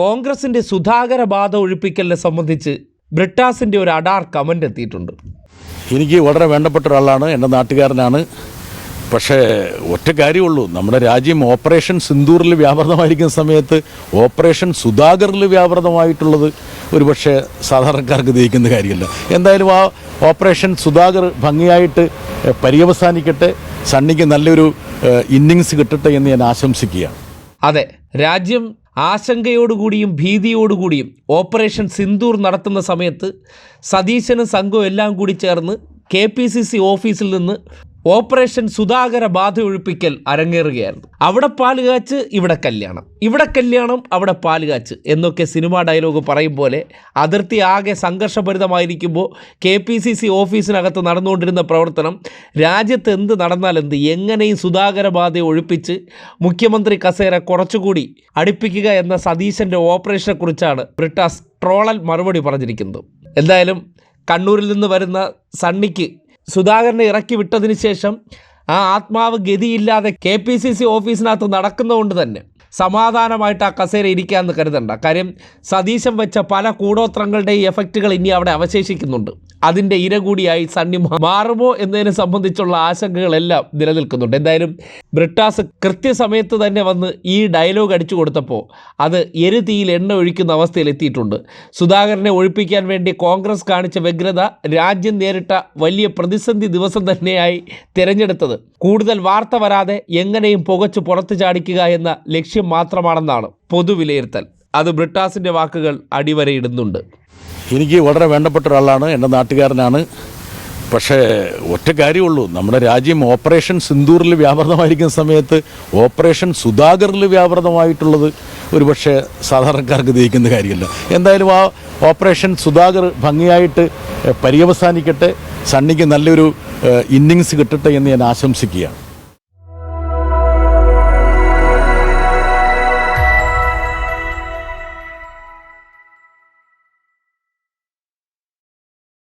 കോൺഗ്രസിന്റെ സുധാകര ബാധ ഒഴിപ്പിക്കലിനെ സംബന്ധിച്ച് ബ്രിട്ടാസിന്റെ ഒരു അഡാർ കമന്റ് എത്തിയിട്ടുണ്ട്. എനിക്ക് വളരെ വേണ്ടപ്പെട്ട ഒരാളാണ് എന്റെ നാട്ടുകാരനാണ്. പക്ഷേ ഒറ്റ കാര്യമുള്ളൂ. നമ്മുടെ രാജ്യം ഓപ്പറേഷൻ സിന്ദൂറിൽ വ്യാപൃതമായിരിക്കുന്ന സമയത്ത് ഓപ്പറേഷൻ സുധാകറിൽ വ്യാപൃതമായിട്ടുള്ളത് ഒരുപക്ഷെ സാധാരണക്കാർക്ക് ദഹിക്കുന്ന കാര്യമല്ല. എന്തായാലും ആ ഓപ്പറേഷൻ സുധാകർ ഭംഗിയായിട്ട് പര്യവസാനിക്കട്ടെ സണ്ണിക്ക് നല്ലൊരു ഇന്നിങ്സ് കിട്ടട്ടെ എന്ന് ഞാൻ ആശംസിക്കുകയാണ്. അതെ രാജ്യം ആശങ്കയോടുകൂടിയും ഭീതിയോടുകൂടിയും ഓപ്പറേഷൻ സിന്ദൂർ നടത്തുന്ന സമയത്ത് സതീശനും സംഘവും എല്ലാം കൂടി ചേർന്ന് കെ പി സി സി ഓഫീസിൽ നിന്ന് ഓപ്പറേഷൻ സുധാകര ബാധ ഒഴിപ്പിക്കൽ അരങ്ങേറുകയായിരുന്നു. അവിടെ പാലുകാച്ച് ഇവിടെ കല്യാണം. ഇവിടെ കല്യാണം അവിടെ പാലുകാച്ച് എന്നൊക്കെ സിനിമാ ഡയലോഗ് പറയും പോലെ അതിർത്തി ആകെ സംഘർഷഭരിതമായിരിക്കുമ്പോൾ കെ പി സി സി ഓഫീസിനകത്ത് നടന്നുകൊണ്ടിരുന്ന പ്രവർത്തനം രാജ്യത്ത് എന്ത് നടന്നാൽ എന്ത് എങ്ങനെയും സുധാകര ബാധയെ ഒഴിപ്പിച്ച് മുഖ്യമന്ത്രി കസേര കുറച്ചുകൂടി അടുപ്പിക്കുക എന്ന സതീശന്റെ ഓപ്പറേഷനെക്കുറിച്ചാണ് ബ്രിട്ടാസ് ട്രോളൽ മറുപടി പറഞ്ഞിരിക്കുന്നത്. എന്തായാലും കണ്ണൂരിൽ നിന്ന് വരുന്ന സണ്ണിക്ക് സുധാകരനെ ഇറക്കി വിട്ടതിന് ശേഷം ആ ആത്മാവ് ഗതിയില്ലാതെ കെ പി സി സി ഓഫീസിനകത്ത് നടക്കുന്നതുകൊണ്ട് തന്നെ സമാധാനമായിട്ട് ആ കസേര ഇരിക്കാമെന്ന് കരുതണ്ട. കാര്യം സതീശം വെച്ച പല കൂടോത്രങ്ങളുടെയും എഫക്റ്റുകൾ ഇനി അവിടെ അവശേഷിക്കുന്നുണ്ട്. അതിന്റെ ഇര കൂടിയായി സണ്ണി മാറുമോ എന്നതിനെ സംബന്ധിച്ചുള്ള ആശങ്കകളെല്ലാം നിലനിൽക്കുന്നുണ്ട്. എന്തായാലും ബ്രിട്ടാസ് കൃത്യസമയത്ത് തന്നെ വന്ന് ഈ ഡയലോഗ് അടിച്ചു കൊടുത്തപ്പോൾ അത് എരുതീയിൽ എണ്ണ ഒഴിക്കുന്ന അവസ്ഥയിൽ എത്തിയിട്ടുണ്ട്. സുധാകരനെ ഒഴിപ്പിക്കാൻ വേണ്ടി കോൺഗ്രസ് കാണിച്ച വ്യഗ്രത രാജ്യം നേരിട്ട വലിയ പ്രതിസന്ധി ദിവസം തന്നെയായി തിരഞ്ഞെടുത്തത്. കൂടുതൽ വാർത്ത വരാതെ എങ്ങനെയും പുകച്ചു പുറത്തു ചാടിക്കുക എന്ന ലക്ഷ്യം മാത്രമാണെന്നാണ് പൊതുവിലയിരുത്തൽ. അത് ബ്രിട്ടാസിന്റെ വാക്കുകൾ അടിവരയിടുന്നുണ്ട്. എനിക്ക് വളരെ വേണ്ടപ്പെട്ട ഒരാളാണ്. എന്റെ നാട്ടുകാരനാണ്. പക്ഷേ ഒറ്റ കാര്യമുള്ളൂ. നമ്മുടെ രാജ്യം ഓപ്പറേഷൻ സിന്ദൂറിൽ വ്യാപൃതമായിരിക്കുന്ന സമയത്ത് ഓപ്പറേഷൻ സുധാകറിൽ വ്യാപൃതമായിട്ടുള്ളത് ഒരുപക്ഷെ സാധാരണക്കാർക്ക് ദഹിക്കുന്ന കാര്യമല്ല. എന്തായാലും ആ ഓപ്പറേഷൻ സുധാകർ ഭംഗിയായിട്ട് പര്യവസാനിക്കട്ടെ. സണ്ണിക്ക് നല്ലൊരു ഇന്നിങ്സ് കിട്ടട്ടെ എന്ന് ഞാൻ ആശംസിക്കുകയാണ്.